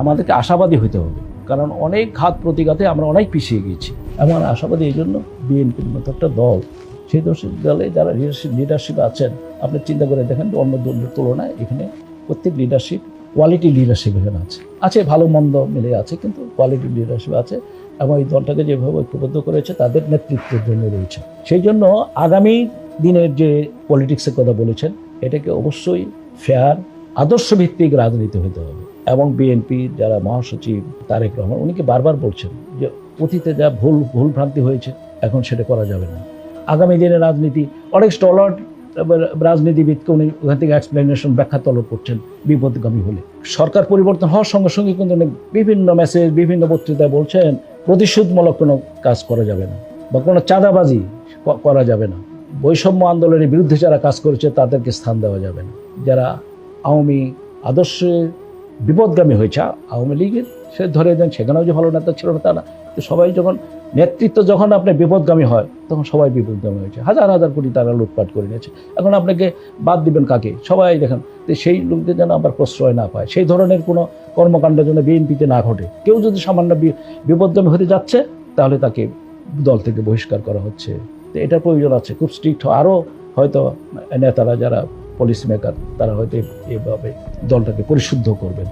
আমাদেরকে আশাবাদী হতে হবে। কারণ অনেক ঘাত প্রতিঘাতে আমরা অনেক পিছিয়ে গিয়েছি। এমন আশাবাদী এই জন্য বিএনপির মতো একটা দল, সেই দোষের দলে যারা লিডারশিপ আছেন, আপনি চিন্তা করে দেখেন অন্য দলের তুলনায় এখানে প্রত্যেক লিডারশিপ কোয়ালিটি লিডারশিপ এখানে আছে। আছে ভালো, মন্দ মিলে আছে, কিন্তু কোয়ালিটি লিডারশিপ আছে। এবং এই দলটাকে যেভাবে ঐক্যবদ্ধ করেছে, তাদের নেতৃত্বের জন্য রয়েছে। সেই জন্য আগামী দিনের যে পলিটিক্সের কথা বলেছেন, এটাকে অবশ্যই ফেয়ার আদর্শ ভিত্তিক রাজনীতি হতে হবে। এবং বিএনপি যারা মহাসচিব তারেক রহমান উনিকে বারবার বলছেন যে অতীতে যা ভুল ভুল ভ্রান্তি হয়েছে, এখন সেটা করা যাবে না। আগামী দিনে রাজনীতি, অনেক স্টলার রাজনীতিবিদকে উনি ওখান থেকে এক্সপ্লেনেশন ব্যাখ্যা তলব করছেন বিপদগামী হলে। সরকার পরিবর্তন হওয়ার সঙ্গে সঙ্গে কিন্তু উনি বিভিন্ন মেসেজ বিভিন্ন বক্তৃতায় বলছেন, প্রতিশোধমূলক কোনো কাজ করা যাবে না বা কোনো চাঁদাবাজি করা যাবে না। বৈষম্য আন্দোলনের বিরুদ্ধে যারা কাজ করেছে, তাদেরকে স্থান দেওয়া যাবে না। যারা আওয়ামী আদর্শে বিপদগামী হয়েছে, আওয়ামী লীগের সে ধরে দেন সেখানেও যে ভালো নেতা ছিল না তা না। সবাই যখন নেতৃত্ব যখন আপনি বিপদগামী হয়, তখন সবাই বিপদগামী হয়েছে। হাজার হাজার কোটি টাকা লুটপাট করে নিয়েছে। এখন আপনাকে বাদ দিবেন কাকে? সবাই দেখেন তো সেই লোকদের যেন আবার প্রশ্রয় না পায়। সেই ধরনের কোনো কর্মকাণ্ড যেন বিএনপিতে না ঘটে। কেউ যদি সামান্য বিপদগামী হতে যাচ্ছে, তাহলে তাকে দল থেকে বহিষ্কার করা হচ্ছে। তো এটার প্রয়োজন আছে। খুব স্ট্রিক্ট আরও হয়তো নেতারা যারা পলিসি মেকার তারা হয়তো এভাবে দলটাকে পরিশুদ্ধ করবেন।